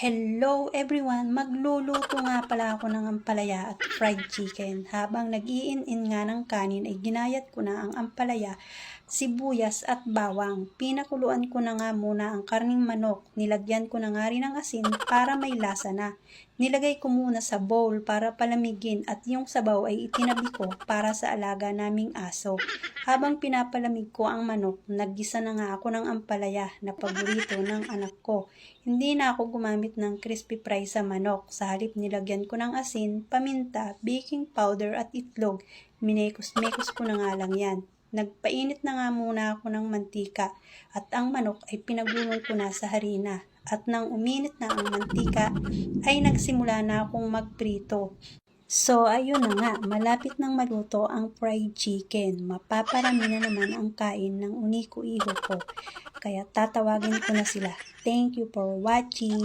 Hello everyone! Magluluto nga pala ako ng ampalaya at fried chicken. Habang nag-iin-in nga ng kanin ay ginayat ko na ang ampalaya, sibuyas at bawang. Pinakuluan ko na nga muna ang karning manok. Nilagyan ko na nga rin ng asin para may lasa na. Nilagay ko muna sa bowl para palamigin at yung sabaw ay itinabi ko para sa alaga naming aso. Habang pinapalamig ko ang manok, naggisa na nga ako ng ampalaya na paborito ng anak ko. Hindi na ako gumamit ng crispy fry sa manok. Sa halip nilagyan ko ng asin, paminta, baking powder at itlog. Minekos-mekos ko na nga lang yan. Nagpainit na nga muna ako ng mantika at ang manok ay pinagulong ko na sa harina. At nang uminit na ang mantika, ay nagsimula na akong magprito. So, ayun na nga, malapit nang maluto ang fried chicken. Mapaparami na naman ang kain ng uniko iho ko. Kaya tatawagin ko na sila. Thank you for watching.